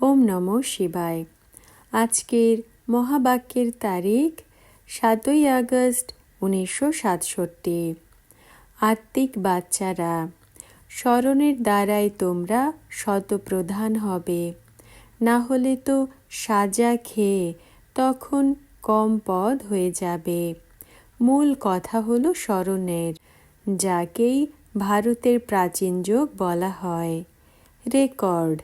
ওম নম শিবায়। আজকের মহাবাক্যের তারিখ সাতই আগস্ট উনিশশো সাতষট্টি। আত্মিক বাচ্চারা, স্মরণের দ্বারাই তোমরা শতপ্রধান হবে। না হলে তো সাজা খেয়ে তখন কম পদ হয়ে যাবে। মূল কথা হলো স্মরণের, যাকেই ভারতের প্রাচীন যোগ বলা হয়। রেকর্ড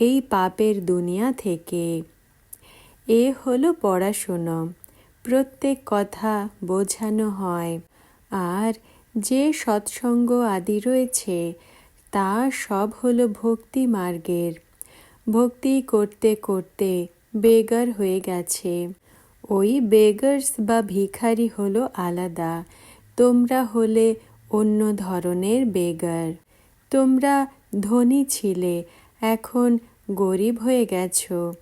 এই পাপের দুনিয়া থেকে। এ হলো পড়াশুনো। প্রত্যেক কথা বোঝানো হয়। আর যে সৎসঙ্গ আদি রয়েছে, তা সব হলো ভক্তি মার্গের। ভক্তি করতে করতে বেগার হয়ে গেছে। ওই বেগার্স বা ভিখারি হলো আলাদা। তোমরা হলে অন্য ধরনের বেগার। তোমরা ধনী ছিলে, এখন গরিব হয়ে গেছো।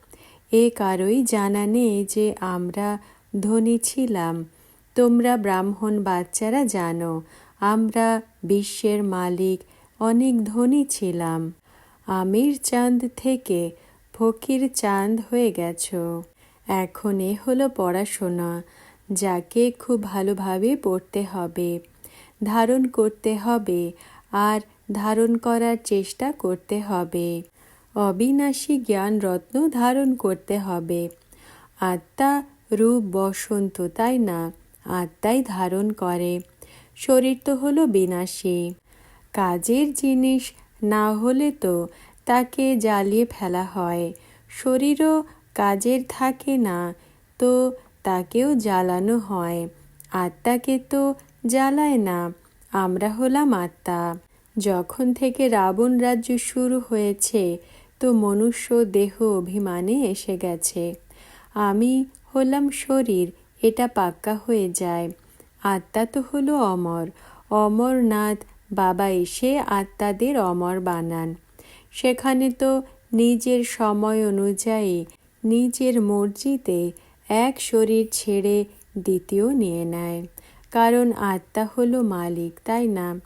এ কারোই জানা নেই যে আমরা ধনী ছিলাম। তোমরা ব্রাহ্মণ বাচ্চারা জানো, আমরা বিশ্বের মালিক, অনেক ধনী ছিলাম। আমির চাঁদ থেকে ফকির চাঁদ হয়ে গেছো। এখন এ হলো পড়াশোনা, যাকে খুব ভালোভাবে পড়তে হবে, ধারণ করতে হবে, আর ধারণ করার চেষ্টা করতে হবে। অবিনাশী জ্ঞান রত্ন ধারণ করতে হবে। আত্মা রূপ বসন্ত তাই না? আত্মাই ধারণ করে। শরীর তো হলো বিনাশী। কাজের জিনিস না হলে তো তাকে জ্বালিয়ে ফেলা হয়। শরীরও কাজের থাকে না, তো তাকেও জ্বালানো হয়। আত্মাকে তো জ্বালায় না, আমরা হলাম আত্মা। যখন থেকে রাবণ রাজ্য শুরু হয়েছে তো মনুষ্য দেহ অভিমানে এসে গেছে। আমি হলাম শরীর, এটা পাক্কা হয়ে যায়। আত্মা তো হলো অমর। অমরনাথ বাবা এসে আত্মাদের অমর বানান। সেখানে তো নিজের সময় অনুযায়ী, নিজের মর্জিতে এক শরীর ছেড়ে দ্বিতীয় নিয়ে নেয়। কারণ আত্মা হলো মালিক, তাই না?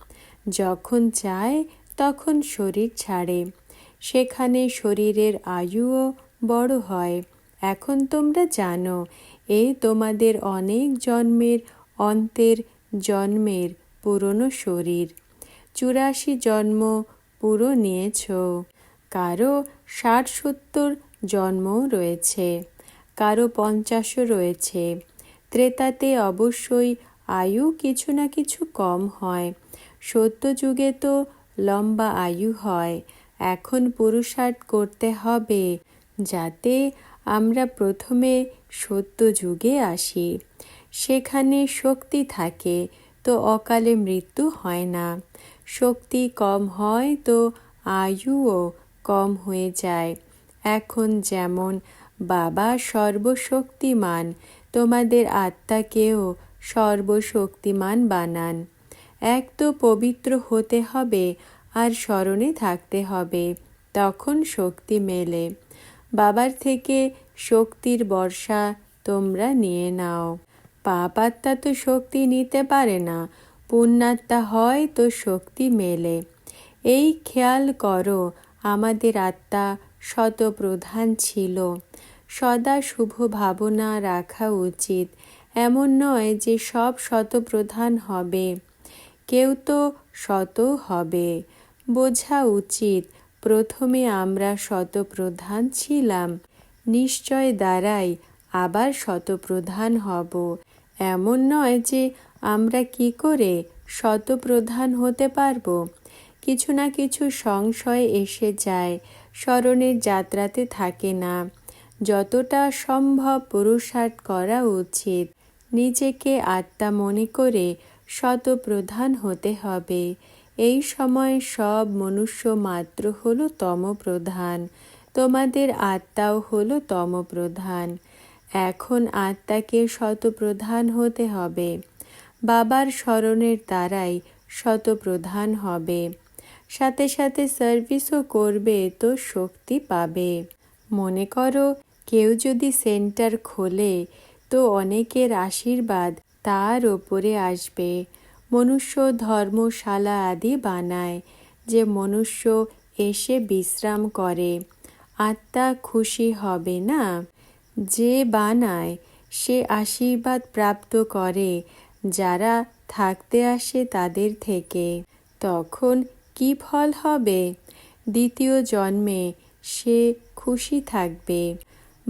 যখন চায়, তখন শরীর ছাড়ে। সেখানে শরীরের আয়ুও বড় হয়। এখন তোমরা জানো, এই তোমাদের অনেক জন্মের অন্তের জন্মের পুরনো শরীর। চুরাশি জন্ম পুরো নিয়েছ। কারও ষাট সত্তর জন্মও রয়েছে, কারও পঞ্চাশও রয়েছে। ত্রেতাতে অবশ্যই আয়ু কিছু না কিছু কম হয়। সত্য যুগে তো লম্বা আয়ু হয়। এখন পুরুষার্থ করতে হবে, যাতে আমরা প্রথমে সত্য যুগে আসি। সেখানে শক্তি থাকে, তো অকালে মৃত্যু হয় না। শক্তি কম হয়, তো আয়ুও কম হয়ে যায়। এখন যেমন, বাবা সর্বশক্তিমান, তোমাদের আত্মাকেও সর্বশক্তিমান বানান। এক তো পবিত্র হতে হবে আর স্মরণে থাকতে হবে। তখন শক্তি মেলে। বাবার থেকে শক্তির বর্ষা তোমরা নিয়ে নাও। পাপ আত্মা তো শক্তি নিতে পারে না, পুণ্যাত্মা হয় তো শক্তি মেলে। এই খেয়াল করো, আমাদের আত্মা শতপ্রধান ছিল। সদা শুভ ভাবনা রাখা উচিত। এমন নয় যে সব শতপ্রধান হবে। কেউ তো শত হবে। বোঝা উচিত। প্রথমে আমরা শতপ্রধান ছিলাম। নিশ্চয় দ্বারাই আবার শতপ্রধান হব। এমন নয় যে আমরা কি করে শতপ্রধান হতে পারব। কিছু না কিছু সংশয় এসে যায় স্মরণের যাত্রাতে থাকে না। যতটা সম্ভব পুরুষার্থ করা উচিত। নিজেকে আত্মা মনে করে শতপ্রধান হতে হবে। এই সময় সব মনুষ্য মাত্র হল তমপ্রধান। তোমাদের আত্মাও হল তমপ্রধান। এখন আত্মাকে শতপ্রধান হতে হবে। বাবার স্মরণের দ্বারাই শতপ্রধান হবে। সাথে সাথে সার্ভিসও করবে তো শক্তি পাবে। মনে করো, কেউ যদি সেন্টার খোলে, তো অনেকের আশীর্বাদ তার ওপরে আসবে। মনুষ্য ধর্মশালা আদি বানায়, যে মনুষ্য এসে বিশ্রাম করে। আত্মা খুশি হবে না? যে বানায়, সে আশীর্বাদ প্রাপ্ত করে, যারা থাকতে আসে তাদের থেকে। তখন কি ফল হবে? দ্বিতীয় জন্মে সে খুশি থাকবে,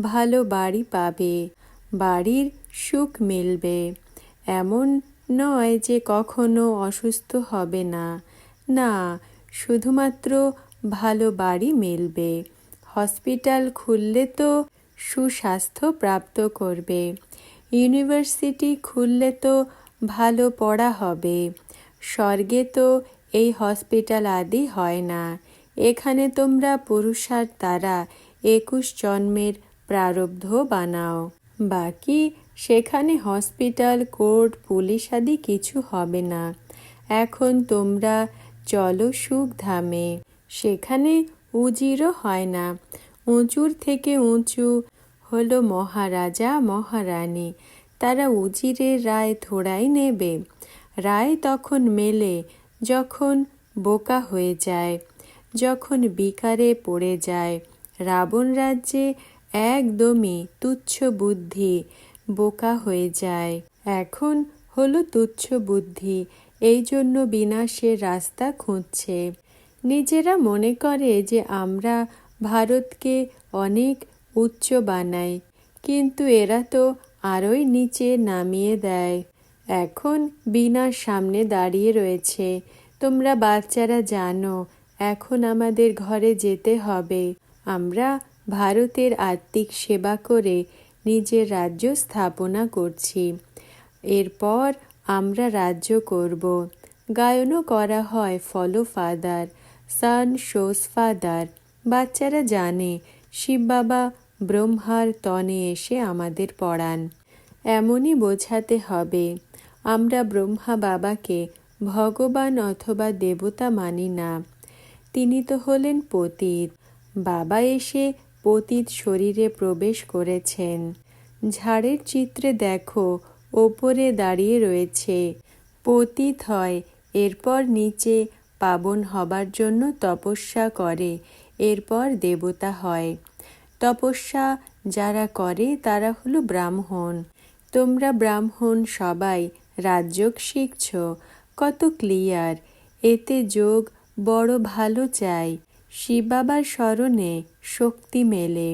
ভালো বাড়ি পাবে, বাড়ির সুখ মিলবে। এমন নয় যে কখনো অসুস্থ হবে না। না, শুধুমাত্র ভালো বাড়ি মিলবে। হসপিটাল খুললে তো সুস্বাস্থ্য প্রাপ্ত করবে। ইউনিভার্সিটি খুললে তো ভালো পড়া হবে। স্বর্গে তো এই হসপিটাল আদি হয় না। এখানে তোমরা পুরুষার দ্বারা একুশ জন্মের প্রারব্ধ বানাও। বাকি সেখানে হসপিটাল, কোর্ট, পুলিশ আদি কিছু হবে না। এখন তোমরা চলো সুখ ধামে সেখানে উজিরও হয় না। উঁচুর থেকে উঁচু হলো মহারাজা, মহারানী। তারা উজিরের রায় থোড়াই নেবে। রায় তখন মেলে, যখন বোকা হয়ে যায়, যখন বিকারে পড়ে যায়। রাবণ রাজ্যে একদমই তুচ্ছ বুদ্ধি। বোকা হয়ে যায়। এখন হলো তুচ্ছ বুদ্ধি, এই জন্য বিনাশের রাস্তা খুঁজছে। নিজেরা মনে করে যে আমরা ভারতকে অনেক উচ্চ বানাই, কিন্তু এরা তো আরোই নিচে নামিয়ে দেয়। এখন বিনার সামনে দাঁড়িয়ে রয়েছে। তোমরা বাচ্চারা জানো, এখন আমাদের ঘরে যেতে হবে। আমরা ভারতের আত্মিক সেবা করে নিজের রাজ্য স্থাপনা করছি। এরপর আমরা রাজ্য করব। গায়নও করা হয় follow father son shows father বাচ্চারা জানে, শিব বাবা ব্রহ্মার তনে এসে আমাদের পড়ান। এমনই বোঝাতে হবে, আমরা ব্রহ্মা বাবাকে ভগবান অথবা দেবতা মানি না। তিনি তো হলেন পতীত। বাবা এসে পতীত শরীরে প্রবেশ করেছেন। ঝাড়ের চিত্রে দেখো, ওপরে দাঁড়িয়ে রয়েছে। পতীত হয়, এরপর নিচে পাবন হবার জন্য তপস্যা করে, এরপর দেবতা হয়। তপস্যা যারা করে, তারা হলো ব্রাহ্মণ। তোমরা ব্রাহ্মণ সবাই, রাজযোগ শিখছ, কত ক্লিয়ার। এতে যোগ বড় ভালো চাই। শিব বাবার স্মরণে শক্তি মেলে।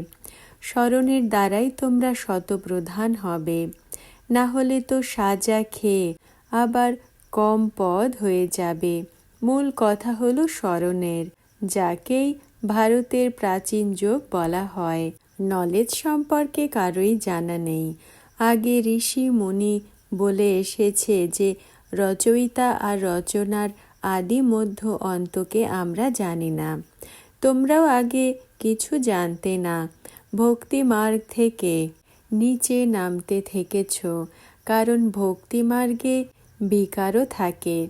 স্মরণের দ্বারাই তোমরা শতপ্রধান হবে। না হলে তো সাজা খেয়ে আবার কম পদ হয়ে যাবে। মূল কথা হলো স্মরণের, যাকেই ভারতের প্রাচীন যোগ বলা হয়। নলেজ সম্পর্কে কারোই জানা নেই। আগে ঋষি মুনি বলে এসেছে যে রচয়িতা আর রচনার আদি মধ্য অন্তকে আমরা জানি না। তোমরাও আগে কিছু জানতে না। ভক্তি মার্গ থেকে নিচে নামতে থেকেছ, কারণ ভক্তি মার্গে বিকারও থাকে।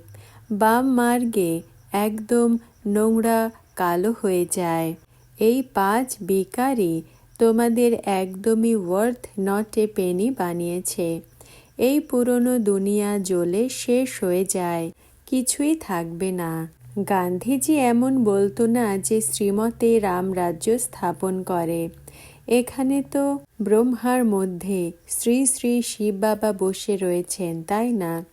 বাম মার্গে একদম নোংরা কালো হয়ে যায়। এই পাঁচ বিকারই তোমাদের একদমই ওয়ার্থ নটে পেনি বানিয়েছে। এই পুরনো দুনিয়া জ্বলে শেষ হয়ে যায়। কিছুই থাকবে না। গান্ধীজি এমন বলতো না যে শ্রীমতে রাম রাজ্য স্থাপন করে। এখানে তো ব্রহ্মার মধ্যে শ্রী শ্রী শিব বাবা বসে রয়েছেন, তাই না?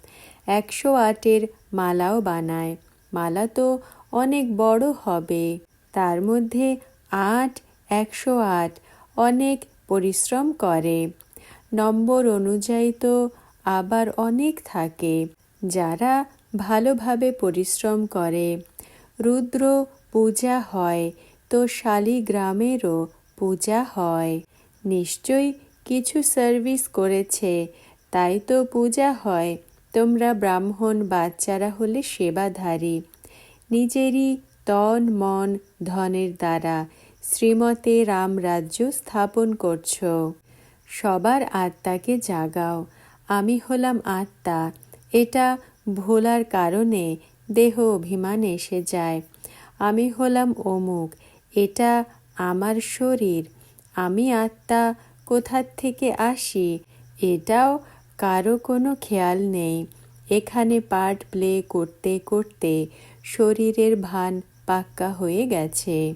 একশো আটের মালাও বানায়। মালা তো অনেক বড় হবে। তার মধ্যে আট, একশো আট অনেক পরিশ্রম করে। নম্বর অনুযায়ী তো আবার অনেক থাকে। যারা ভালোভাবে পরিশ্রম করে। রুদ্র, পূজা হয়, তো শালিগ্রামেরও পূজা হয়। নিশ্চয়ই কিছু সার্ভিস করেছে, তাই তো পূজা হয়। তোমরা ব্রাহ্মণ বাচ্চারা হলে সেবাধারী। নিজেরই তন, মন, ধনের দ্বারা শ্রীমতে রাম রাজ্য স্থাপন করছ। সবার আত্মাকে জাগাও। আমি হলাম আত্মা। এটা ভোলার কারণে দেহ অভিমান এসে যায়। আমি হলাম অমুক, এটা আমার শরীর। আমি আত্মা কোথার থেকে আসি? এটাও কারও কোনো খেয়াল নেই। এখানে পার্ট প্লে করতে করতে শরীরের ভান পাক্কা হয়ে গেছে।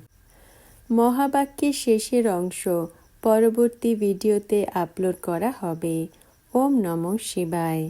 মহাবাক্যের শেষের অংশ পরবর্তী ভিডিওতে আপলোড করা হবে। ওম নমঃ শিবায়।